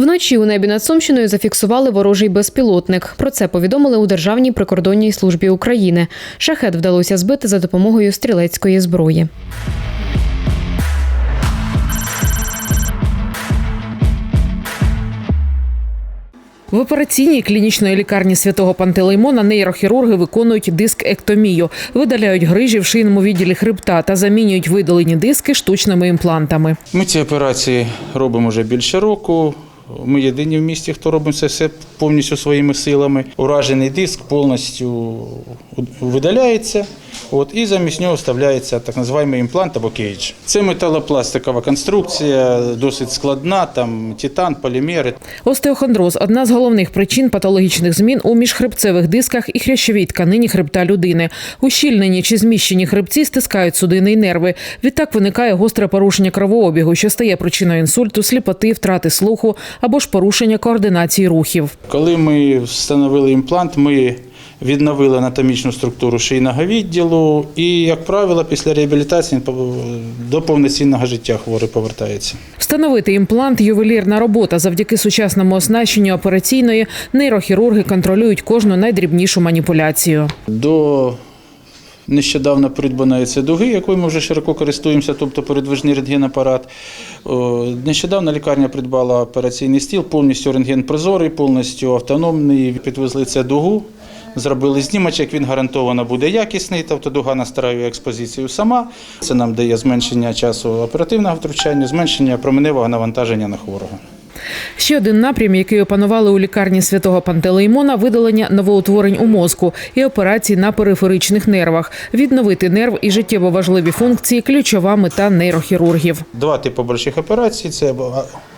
Вночі у небі над Сумщиною зафіксували ворожий безпілотник. Про це повідомили у Державній прикордонній службі України. Шахет вдалося збити за допомогою стрілецької зброї. В операційній клінічної лікарні святого Пантелеймона нейрохірурги виконують дискектомію, видаляють грижі в шийному відділі хребта та замінюють видалені диски штучними імплантами. Ми ці операції робимо вже більше року. Ми єдині в місті, хто робить це все повністю своїми силами. Уражений диск повністю видаляється, от, і замість нього вставляється так називаємо імплант або кейдж. Це металопластикова конструкція, досить складна, там титан, полімери. Остеохондроз одна з головних причин патологічних змін у міжхребцевих дисках і хрящовій тканині хребта людини. Ущільнені чи зміщені хребці стискають судини й нерви. Відтак виникає гостре порушення кровообігу, що стає причиною інсульту, сліпоти, втрати слуху або ж порушення координації рухів. Коли ми встановили імплант, ми відновили анатомічну структуру шийного відділу і, як правило, після реабілітації до повноцінного життя хворий повертається. Встановити імплант ювелірна робота. Завдяки сучасному оснащенню операційної нейрохірурги контролюють кожну найдрібнішу маніпуляцію. До нещодавно придбаної це дуги, якою ми вже широко користуємося, тобто передвижний рентгенапарат. Нещодавно лікарня придбала операційний стіл, повністю рентген прозорий, повністю автономний. Підвезли це дугу. Зробили знімочок, він гарантовано буде якісний, тобто дуга настраює експозицію сама. Це нам дає зменшення часу оперативного втручання, зменшення променевого навантаження на хворого. Ще один напрям, який опанували у лікарні святого Пантелеймона, видалення новоутворень у мозку і операції на периферичних нервах. Відновити нерв і життєво важливі функції ключова мета нейрохірургів. Два типи больших операцій: це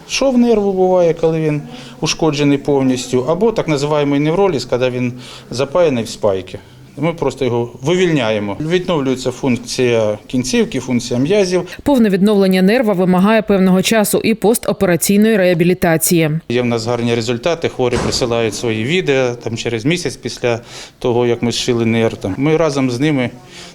шов нерву буває, коли він ушкоджений повністю, або так називаємо невроліз, коли він запаяний в спайки. Ми просто його вивільняємо. Відновлюється функція кінцівки, функція м'язів. Повне відновлення нерва вимагає певного часу і постопераційної реабілітації. Є в нас гарні результати. Хворі присилають свої відео там через місяць після того, як ми зшили нерв. Там ми разом з ними,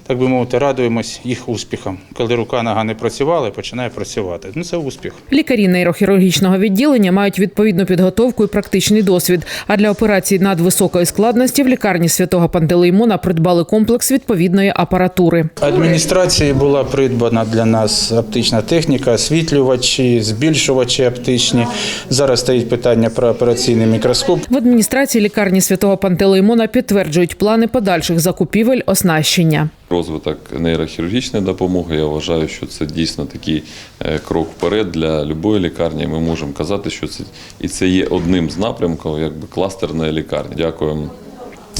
так би мовити, радуємось їх успіхам. Коли рука нога не працювала, починає працювати. Ну це успіх. Лікарі нейрохірургічного відділення мають відповідну підготовку і практичний досвід. А для операцій надвисокої складності в лікарні святого Пантелеймона придбали комплекс відповідної апаратури. Адміністрації була придбана для нас оптична техніка, освітлювачі, збільшувачі оптичні. Зараз стоїть питання про операційний мікроскоп. В адміністрації лікарні святого Пантелеймона підтверджують плани подальших закупівель оснащення. Розвиток нейрохірургічної допомоги. Я вважаю, що це дійсно такий е, крок вперед для будь-якої лікарні. Ми можемо казати, що це і це є одним з напрямків, якби кластерної лікарні. Дякуємо.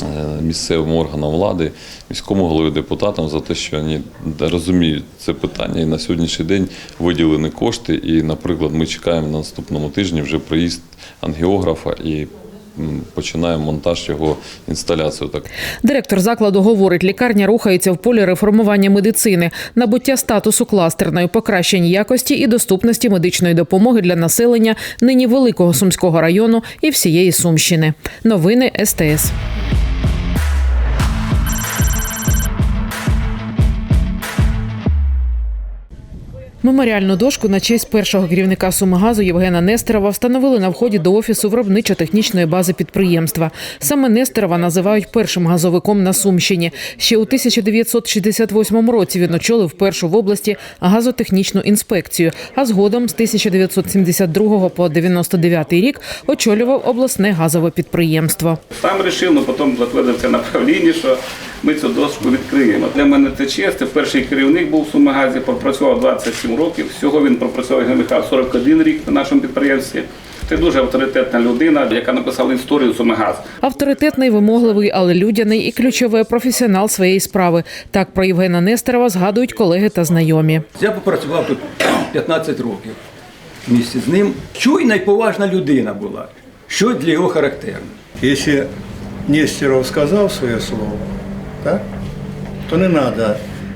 Е, Місцевим органам влади, міському голові депутатам за те, що вони розуміють це питання, і на сьогоднішній день виділені кошти. І, наприклад, ми чекаємо на наступному тижні вже приїзд ангіографа і починаємо монтаж його інсталяцію. Так Директор закладу говорить, лікарня рухається в полі реформування медицини, набуття статусу кластерної, покращення якості і доступності медичної допомоги для населення нині великого сумського району і всієї Сумщини. Новини СТС. Меморіальну дошку на честь першого керівника Сумигазу Євгена Нестерова встановили на вході до офісу виробничо-технічної бази підприємства. Саме Нестерова називають першим газовиком на Сумщині. Ще у 1968 році він очолив першу в області газотехнічну інспекцію, а згодом з 1972 по 99 рік очолював обласне газове підприємство. Сам вирішив, але потім затвердив це направління, що ми цю дошку відкриємо. Для мене це честь. Перший керівник був в Сумигазі, пропрацював 27 років. Всього він пропрацював Михайло 41 рік на нашому підприємстві. Це дуже авторитетна людина, яка написала історію Сумигаз. Авторитетний, вимогливий, але людяний і ключовий професіонал своєї справи. Так про Євгена Нестерова згадують колеги та знайомі. Я попрацював тут 15 років в місті з ним. Чуйна й поважна людина була. Що для його характерно? Если Нестеров сказал свое слово, так, то не надо,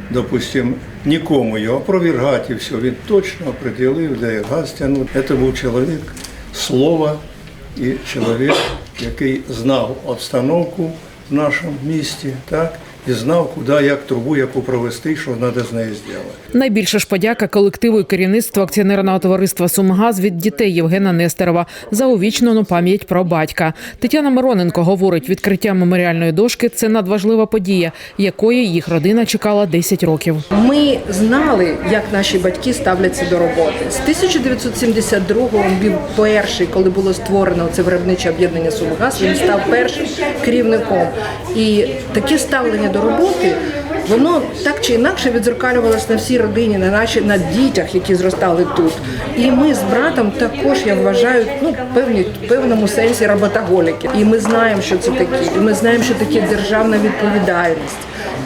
допустим, нікому його опровергати і все. Він точно определив, де як. Це був чоловік слова і чоловік, який знав обстановку в нашому місті, так, і знав, куди, як трубу, яку провести, що треба з нею зробити. Найбільша ж подяка колективу і керівництву акціонерного товариства «Сумгаз» від дітей Євгена Нестерова за увічнену пам'ять про батька. Тетяна Мироненко говорить, відкриття меморіальної дошки це надважлива подія, якої їх родина чекала 10 років. Ми знали, як наші батьки ставляться до роботи. З 1972-го він був перший, коли було створено це виробниче об'єднання «Сумгаз», він став першим керівником. І таке ставлення до роботи, воно так чи інакше відзеркалювалося на всій родині, на наші на дітях, які зростали тут. І ми з братом також, я вважаю, ну певні в певному сенсі роботоголіки. І ми знаємо, що це таке. І ми знаємо, що таке державна відповідальність.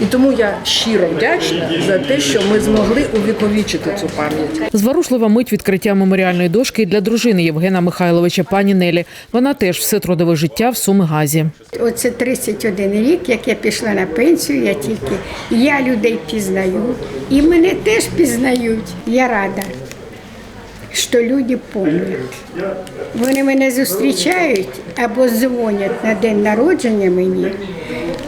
І тому я щиро вдячна за те, що ми змогли увіковічити цю пам'ять. Зворушлива мить відкриття меморіальної дошки для дружини Євгена Михайловича пані Нелі. Вона теж все трудове життя в Сумигазі. Оце 31 рік, як я пішла на пенсію, я тільки я людей пізнаю, і мене теж пізнають. Я рада, що люди пам'ятають. Вони мене зустрічають або дзвонять на день народження мені,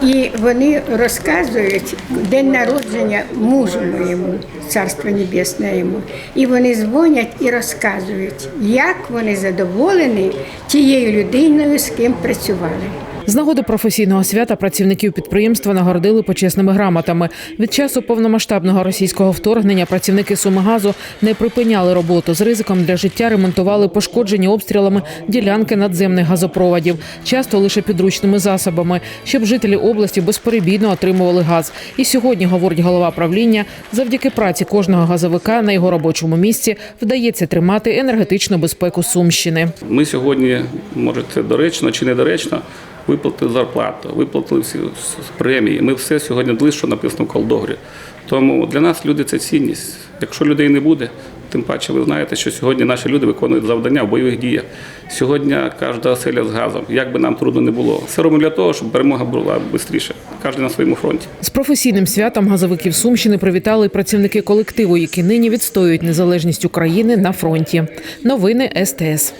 і вони розказують день народження мужу моєму, царство небесне йому. І вони дзвонять і розказують, як вони задоволені тією людиною, з ким працювали. З нагоди професійного свята працівників підприємства нагородили почесними грамотами. Від часу повномасштабного російського вторгнення працівники Сумигазу не припиняли роботу. З ризиком для життя ремонтували пошкоджені обстрілами ділянки надземних газопроводів, часто лише підручними засобами, щоб жителі області безперебійно отримували газ. І сьогодні, говорить голова правління, завдяки праці кожного газовика на його робочому місці вдається тримати енергетичну безпеку Сумщини. Ми сьогодні, може, це доречно чи недоречно, виплатили зарплату, виплатили всі премії. Ми все сьогодні що написано в колдогрі. Тому для нас люди це цінність. Якщо людей не буде, тим паче ви знаєте, що сьогодні наші люди виконують завдання в бойових діях. Сьогодні кожна оселя з газом, як би нам трудно не було. Все робимо для того, щоб перемога була швидше. Кожен на своєму фронті. З професійним святом газовиків Сумщини привітали працівники колективу, які нині відстоюють незалежність України на фронті. Новини СТС.